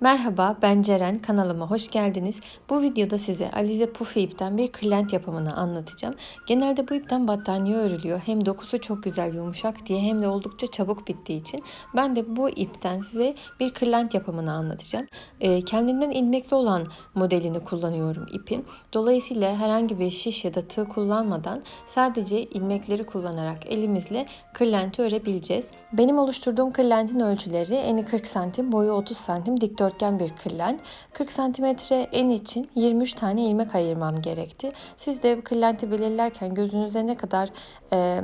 Merhaba ben Ceren kanalıma hoş geldiniz. Bu videoda size Alize Puffy ipten bir kırlent yapımını anlatacağım. Genelde bu ipten battaniye örülüyor. Hem dokusu çok güzel yumuşak diye hem de oldukça çabuk bittiği için ben de bu ipten size bir kırlent yapımını anlatacağım. Ee, kendinden ilmekli olan modelini kullanıyorum ipin. Dolayısıyla herhangi bir şiş ya da tığ kullanmadan sadece ilmekleri kullanarak elimizle kırlenti örebileceğiz. Benim oluşturduğum kırlentin ölçüleri eni 40 santim, boyu 30 santim dikdörtgen bir kırlent. 40 santimetre en için 23 tane ilmek ayırmam gerekti. Siz de kırlenti belirlerken gözünüze ne kadar e,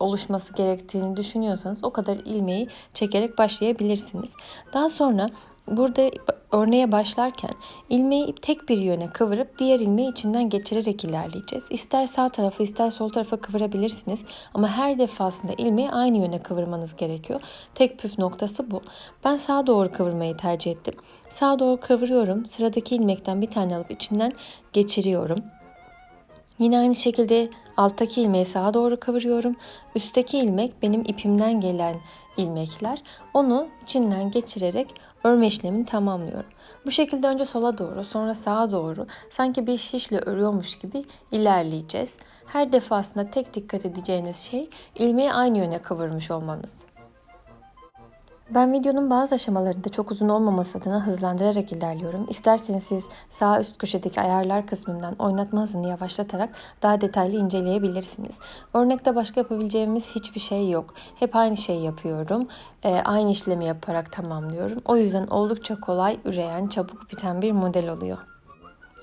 oluşması gerektiğini düşünüyorsanız o kadar ilmeği çekerek başlayabilirsiniz. Daha sonra Burada örneğe başlarken ilmeği tek bir yöne kıvırıp diğer ilmeği içinden geçirerek ilerleyeceğiz. İster sağ tarafı ister sol tarafa kıvırabilirsiniz ama her defasında ilmeği aynı yöne kıvırmanız gerekiyor. Tek püf noktası bu. Ben sağa doğru kıvırmayı tercih ettim. Sağa doğru kıvırıyorum. Sıradaki ilmekten bir tane alıp içinden geçiriyorum. Yine aynı şekilde alttaki ilmeği sağa doğru kıvırıyorum. Üstteki ilmek benim ipimden gelen ilmekler. Onu içinden geçirerek örme işlemini tamamlıyorum. Bu şekilde önce sola doğru sonra sağa doğru sanki bir şişle örüyormuş gibi ilerleyeceğiz. Her defasında tek dikkat edeceğiniz şey ilmeği aynı yöne kıvırmış olmanız. Ben videonun bazı aşamalarında çok uzun olmaması adına hızlandırarak ilerliyorum. İsterseniz siz sağ üst köşedeki ayarlar kısmından oynatma hızını yavaşlatarak daha detaylı inceleyebilirsiniz. Örnekte başka yapabileceğimiz hiçbir şey yok. Hep aynı şeyi yapıyorum. E, aynı işlemi yaparak tamamlıyorum. O yüzden oldukça kolay üreyen, çabuk biten bir model oluyor.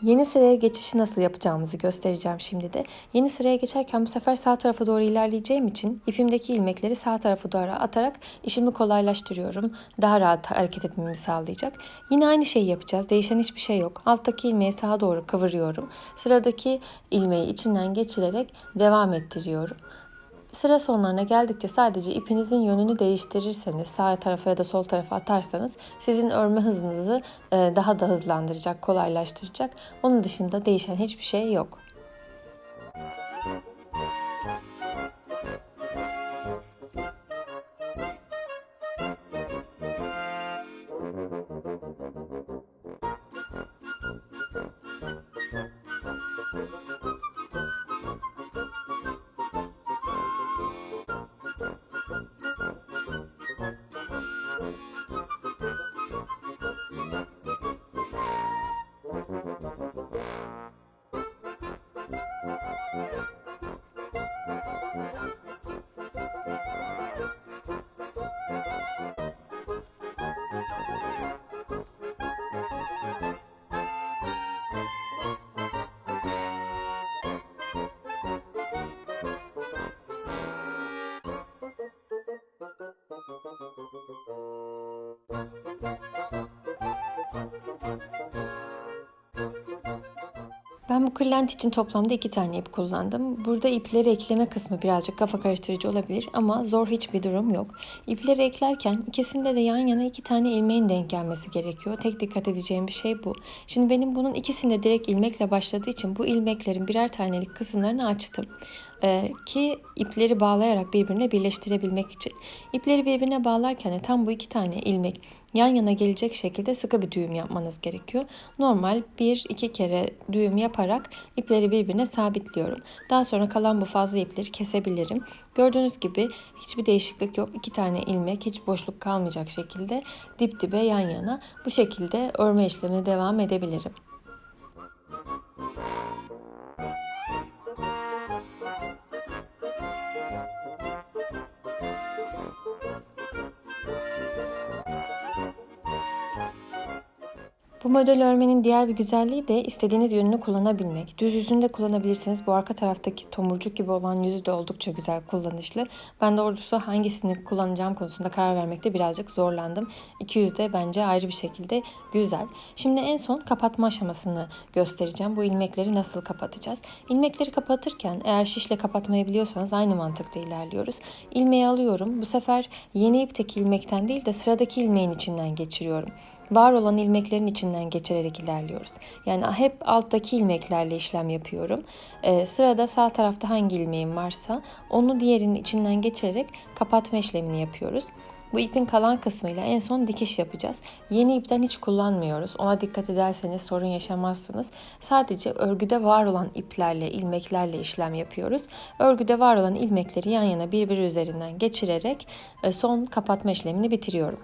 Yeni sıraya geçişi nasıl yapacağımızı göstereceğim şimdi de. Yeni sıraya geçerken bu sefer sağ tarafa doğru ilerleyeceğim için ipimdeki ilmekleri sağ tarafa doğru atarak işimi kolaylaştırıyorum. Daha rahat hareket etmemi sağlayacak. Yine aynı şeyi yapacağız. Değişen hiçbir şey yok. Alttaki ilmeği sağa doğru kıvırıyorum. Sıradaki ilmeği içinden geçirerek devam ettiriyorum. Sıra sonlarına geldikçe sadece ipinizin yönünü değiştirirseniz, sağ tarafa ya da sol tarafa atarsanız sizin örme hızınızı daha da hızlandıracak, kolaylaştıracak. Onun dışında değişen hiçbir şey yok. Ben bu kırlent için toplamda iki tane ip kullandım. Burada ipleri ekleme kısmı birazcık kafa karıştırıcı olabilir ama zor hiçbir durum yok. İpleri eklerken ikisinde de yan yana iki tane ilmeğin denk gelmesi gerekiyor. Tek dikkat edeceğim bir şey bu. Şimdi benim bunun ikisinde direkt ilmekle başladığı için bu ilmeklerin birer tanelik kısımlarını açtım ee, ki ipleri bağlayarak birbirine birleştirebilmek için. İpleri birbirine bağlarken de tam bu iki tane ilmek yan yana gelecek şekilde sıkı bir düğüm yapmanız gerekiyor. Normal bir iki kere düğüm yaparak ipleri birbirine sabitliyorum. Daha sonra kalan bu fazla ipleri kesebilirim. Gördüğünüz gibi hiçbir değişiklik yok. İki tane ilmek hiç boşluk kalmayacak şekilde dip dibe yan yana bu şekilde örme işlemine devam edebilirim. Bu model örmenin diğer bir güzelliği de istediğiniz yönünü kullanabilmek. Düz yüzünü de kullanabilirsiniz. Bu arka taraftaki tomurcuk gibi olan yüzü de oldukça güzel kullanışlı. Ben doğrusu hangisini kullanacağım konusunda karar vermekte birazcık zorlandım. İki yüz de bence ayrı bir şekilde güzel. Şimdi en son kapatma aşamasını göstereceğim. Bu ilmekleri nasıl kapatacağız? İlmekleri kapatırken eğer şişle kapatmayı biliyorsanız aynı mantıkta ilerliyoruz. İlmeği alıyorum. Bu sefer yeni ipteki ilmekten değil de sıradaki ilmeğin içinden geçiriyorum var olan ilmeklerin içinden geçirerek ilerliyoruz. Yani hep alttaki ilmeklerle işlem yapıyorum. Ee, sırada sağ tarafta hangi ilmeğim varsa onu diğerinin içinden geçirerek kapatma işlemini yapıyoruz. Bu ipin kalan kısmıyla en son dikiş yapacağız. Yeni ipten hiç kullanmıyoruz. Ona dikkat ederseniz sorun yaşamazsınız. Sadece örgüde var olan iplerle, ilmeklerle işlem yapıyoruz. Örgüde var olan ilmekleri yan yana birbiri üzerinden geçirerek e, son kapatma işlemini bitiriyorum.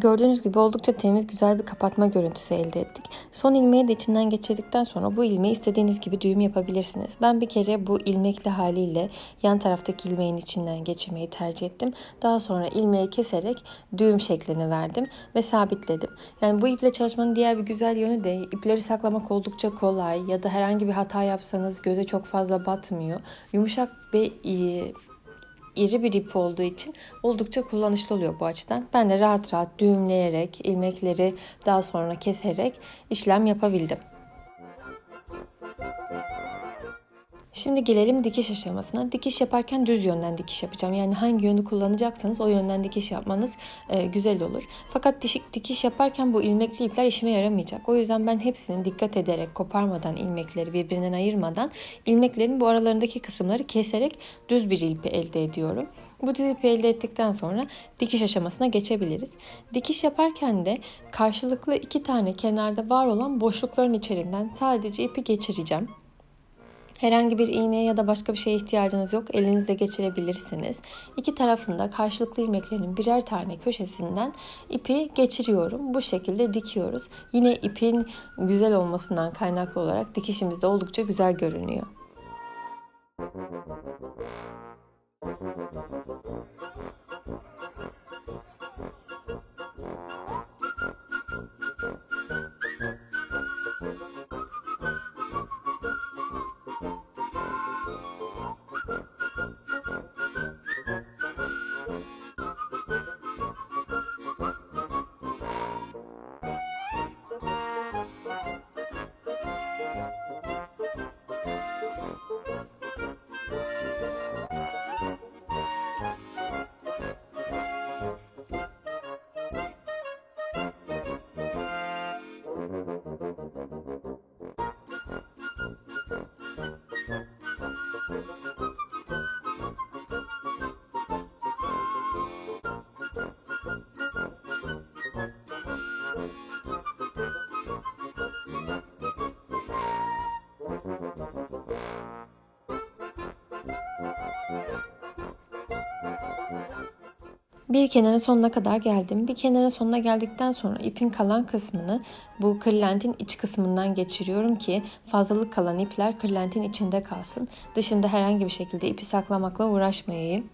Gördüğünüz gibi oldukça temiz güzel bir kapatma görüntüsü elde ettik. Son ilmeği de içinden geçirdikten sonra bu ilmeği istediğiniz gibi düğüm yapabilirsiniz. Ben bir kere bu ilmekli haliyle yan taraftaki ilmeğin içinden geçirmeyi tercih ettim. Daha sonra ilmeği keserek düğüm şeklini verdim ve sabitledim. Yani bu iple çalışmanın diğer bir güzel yönü de ipleri saklamak oldukça kolay ya da herhangi bir hata yapsanız göze çok fazla batmıyor. Yumuşak ve iyi iri bir ip olduğu için oldukça kullanışlı oluyor bu açıdan. Ben de rahat rahat düğümleyerek, ilmekleri daha sonra keserek işlem yapabildim. Şimdi gelelim dikiş aşamasına. Dikiş yaparken düz yönden dikiş yapacağım. Yani hangi yönü kullanacaksanız o yönden dikiş yapmanız e, güzel olur. Fakat dişik dikiş yaparken bu ilmekli ipler işime yaramayacak. O yüzden ben hepsini dikkat ederek koparmadan ilmekleri birbirinden ayırmadan ilmeklerin bu aralarındaki kısımları keserek düz bir ip elde ediyorum. Bu düz ipi elde ettikten sonra dikiş aşamasına geçebiliriz. Dikiş yaparken de karşılıklı iki tane kenarda var olan boşlukların içerisinden sadece ipi geçireceğim. Herhangi bir iğneye ya da başka bir şeye ihtiyacınız yok. Elinizle geçirebilirsiniz. İki tarafında karşılıklı ilmeklerin birer tane köşesinden ipi geçiriyorum. Bu şekilde dikiyoruz. Yine ipin güzel olmasından kaynaklı olarak dikişimiz de oldukça güzel görünüyor. Bir kenara sonuna kadar geldim. Bir kenara sonuna geldikten sonra ipin kalan kısmını bu kırlentin iç kısmından geçiriyorum ki fazlalık kalan ipler kırlentin içinde kalsın. Dışında herhangi bir şekilde ipi saklamakla uğraşmayayım.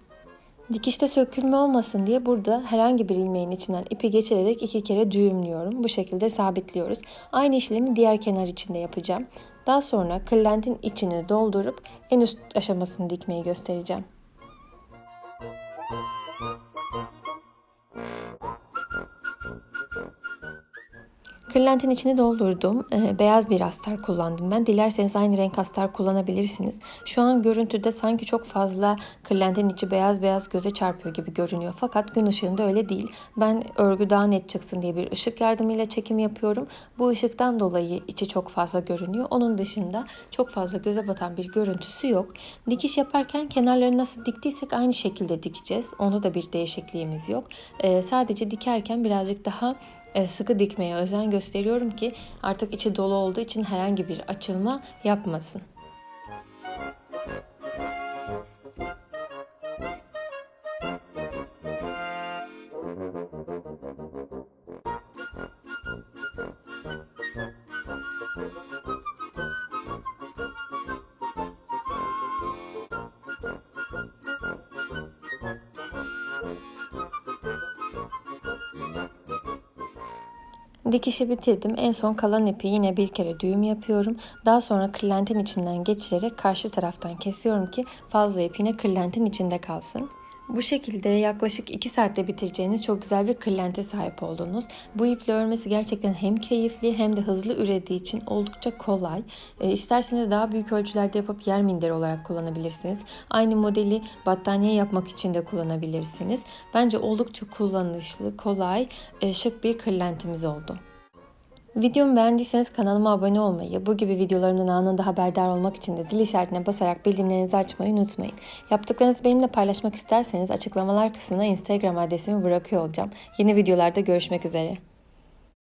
Dikişte sökülme olmasın diye burada herhangi bir ilmeğin içinden ipi geçirerek iki kere düğümlüyorum. Bu şekilde sabitliyoruz. Aynı işlemi diğer kenar içinde yapacağım. Daha sonra kırlentin içini doldurup en üst aşamasını dikmeyi göstereceğim. Kırlentin içini doldurdum. Ee, beyaz bir astar kullandım ben. Dilerseniz aynı renk astar kullanabilirsiniz. Şu an görüntüde sanki çok fazla kırlentin içi beyaz beyaz göze çarpıyor gibi görünüyor. Fakat gün ışığında öyle değil. Ben örgü daha net çıksın diye bir ışık yardımıyla çekim yapıyorum. Bu ışıktan dolayı içi çok fazla görünüyor. Onun dışında çok fazla göze batan bir görüntüsü yok. Dikiş yaparken kenarları nasıl diktiysek aynı şekilde dikeceğiz. Onu da bir değişikliğimiz yok. Ee, sadece dikerken birazcık daha e, sıkı dikmeye özen gösteriyorum ki artık içi dolu olduğu için herhangi bir açılma yapmasın. Dikişi bitirdim. En son kalan ipi yine bir kere düğüm yapıyorum. Daha sonra kırlentin içinden geçirerek karşı taraftan kesiyorum ki fazla ip yine kırlentin içinde kalsın. Bu şekilde yaklaşık 2 saatte bitireceğiniz çok güzel bir kırlente sahip oldunuz. Bu iple örmesi gerçekten hem keyifli hem de hızlı ürediği için oldukça kolay. E, isterseniz daha büyük ölçülerde yapıp yer minderi olarak kullanabilirsiniz. Aynı modeli battaniye yapmak için de kullanabilirsiniz. Bence oldukça kullanışlı, kolay, e, şık bir kırlentimiz oldu. Videomu beğendiyseniz kanalıma abone olmayı, bu gibi videolarımdan anında haberdar olmak için de zil işaretine basarak bildirimlerinizi açmayı unutmayın. Yaptıklarınızı benimle paylaşmak isterseniz açıklamalar kısmına Instagram adresimi bırakıyor olacağım. Yeni videolarda görüşmek üzere.